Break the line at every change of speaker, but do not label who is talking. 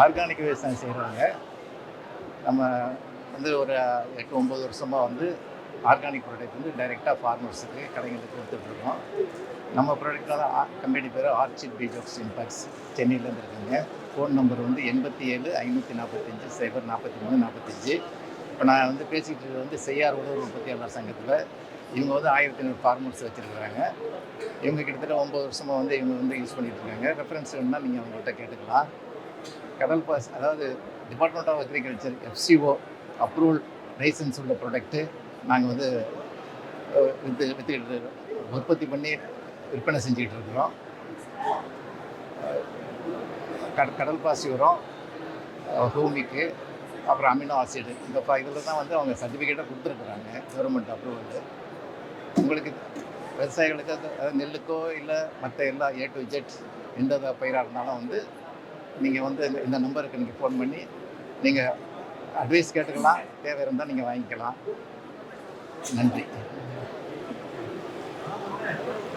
Organic விவசாயம் செய்கிறவங்க நம்ம வந்து ஒரு எட்டு ஒம்பது வருஷமாக வந்து ஆர்கானிக் ப்ராடக்ட் வந்து டைரெக்டாக ஃபார்மர்ஸுக்கு கடைகளுக்கு கொடுத்துட்ருக்கோம் நம்ம ப்ராடக்டான கம்பெனி பேர் ஆர்ச்சிட் பீஜோக்ஸ் இம்பாக்ஸ் சென்னையிலேருந்து இருக்குங்க. ஃபோன் நம்பர் வந்து எண்பத்தி ஏழு ஐநூற்றி நாற்பத்தஞ்சு சைபர் நாற்பத்தி மூணு நாற்பத்தஞ்சு இப்போ நான் வந்து பேசிக்கிட்டு இருக்கிறது வந்து செய்யார் உணவு உற்பத்தியாளர் சங்கத்தில். இவங்க வந்து ஆயிரத்தி ஐநூறு ஃபார்மர்ஸ் வச்சுருக்குறாங்க. இவங்க கிட்டத்தட்ட ஒம்பது வருஷமாக வந்து இவங்க வந்து யூஸ் பண்ணிகிட்ருக்காங்க இருக்காங்க. ரெஃபரன்ஸ் வேணுன்னா நீங்கள் அவங்கள்ட்ட கேட்டுக்கலாம். கடல் பாஸ் அதாவது department of agriculture FCO approval licence உள்ள ப்ராடக்ட்டு நாங்கள் வந்து விற்று வித்து வித்துக்கிட்டு உற்பத்தி பண்ணி விற்பனை செஞ்சுக்கிட்டு இருக்கிறோம். கட கடல் பாசி உரம் ஹூமிக்கு அப்புறம் அமினோ ஆசிடு இந்த இதில் தான் வந்து அவங்க சர்டிஃபிகேட்டை கொடுத்துருக்குறாங்க கவர்மெண்ட் அப்ரூவல் உங்களுக்கு விவசாயிகளுக்கு அது அதாவது நெல்லுக்கோ இல்லை மற்ற எல்லா ஏ டு ஜெட் எந்த பயிராக இருந்தாலும் வந்து நீங்கள் வந்து இந்த- இந்த நம்பருக்கு நீங்கள் ஃபோன் பண்ணி நீங்கள் அட்வைஸ் கேட்டுக்கலாம். தேவை இருந்தால் நீங்கள் வாங்கிக்கலாம். நன்றி.